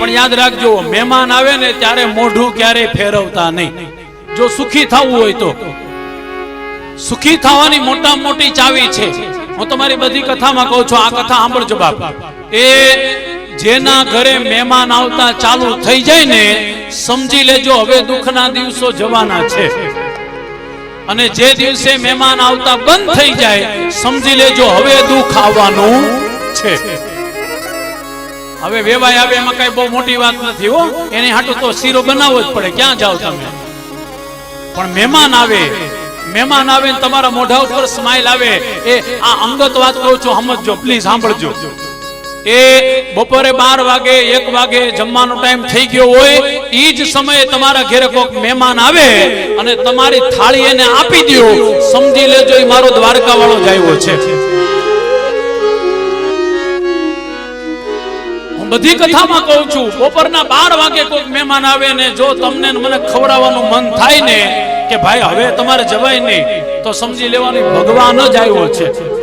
પણ યાદ રાખજો, મહેમાન આવે ને ત્યારે મોઢું ક્યારેય ફેરવતા નહીં. જો સુખી થવું હોય તો. સુખી થવાની મોટા મોટી ચાવી છે. હું તમારી બધી કથામાં કહું છું, આ કથા સાંભળજો બાપ. એ જેના ઘરે મહેમાન આવતા ચાલુ થઈ જાય ને, સમજી લેજો, હવે દુઃખના દિવસો જવાના છે. અને જે દિવસે મહેમાન આવતા બંધ થઈ જાય, સમજી લેજો, હવે દુઃખ આવવાનું છે. હવે વેવાય આવે એમાં કઈ બહુ મોટી વાત નથી, હો. એની હાટું તો શીરો બનાવવો જ પડે. ક્યાં જાઓ તમે? પણ મહેમાન આવે. મહેમાન આવે ને તમારા મોઢા ઉપર સ્માઈલ આવે. એ, આ અંગત વાત કહું છું, સમજજો. પ્લીઝ સાંભળજો. એ, બપોરે બાર વાગે, એક વાગે જમવાનો ટાઈમ થઈ ગયો હોય એ જ સમયે તમારા ઘરે કોઈક મહેમાન આવે અને તમારી થાળી એને આપી દો સમજી લેજો એ મારો દ્વારકા વાળો જ છે. બધી કથામાં કહું છું, બપોરના બાર વાગે કોઈ મહેમાન આવે ને જો તમને મને ખવડાવવાનું મન થાય ને કે ભાઈ હવે તમારે જવાય નહીં, તો સમજી લેવાનું ભગવાન જ આવ્યો છે.